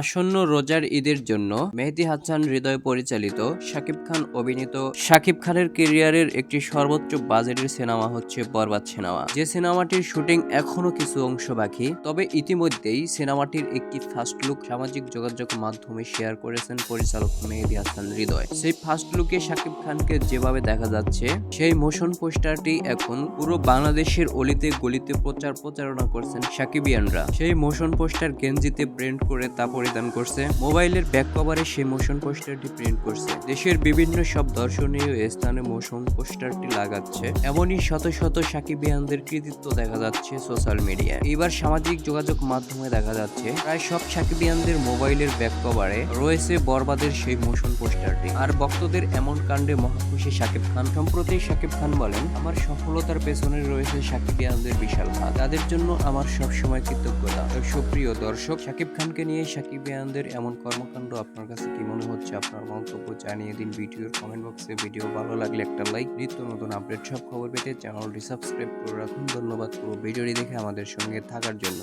আসন্ন রোজার ঈদের জন্য মেহেদি হাসান হৃদয় পরিচালিত শাকিব খান অভিনীত শাকিব খানের কেরিয়ারের একটি সর্বোচ্চ বাজেটের সিনেমা হচ্ছে বরবাদ সিনেমা। যে সিনেমাটির শুটিং এখনও কিছু অংশ বাকি, তবে ইতিমধ্যেই সিনেমাটির একটি ফার্স্ট লুক সামাজিক যোগাযোগ মাধ্যমে শেয়ার করেছেন পরিচালক মেহেদি হাসান হৃদয়। সেই ফার্স্ট লুকে শাকিব খানকে যেভাবে দেখা যাচ্ছে, সেই মোশন পোস্টারটি এখন পুরো বাংলাদেশের অলিতে গলিতে প্রচার প্রচারণা করছেন সাকিবিয়ানরা সেই মোশন পোস্টার গেঞ্জিতে প্রিন্ট করে তা পরিধান করছে। মোবাইলের ব্যাক কভারে সেই মোশন পোস্টারটি প্রিন্ট করছে। দেশের বিভিন্ন সব দর্শনীয় স্থানে মোশন পোস্টারটি লাগাচ্ছে। এমনই শত শত সাকিবিয়ানদের কৃতিত্ব দেখা যাচ্ছে সোশ্যাল মিডিয়ায় এবার সামাজিক যোগাযোগ মাধ্যমে দেখা যাচ্ছে, প্রায় সব সাকিবিয়ানদের মোবাইলের ব্যাক কভারে রয়েছে বরবাদের সেই মোশন পোস্টারটি আর ভক্তদের এমন কাণ্ডে মহাখুশি শাকিব খান। সম্প্রতি শাকিব খান বলেন, আমার সফলতার পেছনে রয়েছে সাকিবিয়ানদের বিশাল হাত। তাদের জন্য আমার সবসময় কৃতজ্ঞতা। সুপ্রিয় দর্শক শাকিব খানকে নিয়ে সাকিবিয়ানদের এমন কর্মকাণ্ড আপনার কাছে কি মনে হচ্ছে? আপনার মন্তব্য জানিয়ে দিন ভিডিওর কমেন্ট বক্সে ভিডিও ভালো লাগলে একটা লাইক নিত্য নতুন আপডেট সব খবর পেতে চ্যানেলটি সাবস্ক্রাইব করে রাখুন। ধন্যবাদ পুরো ভিডিওটি দেখে আমাদের সঙ্গে থাকার জন্য।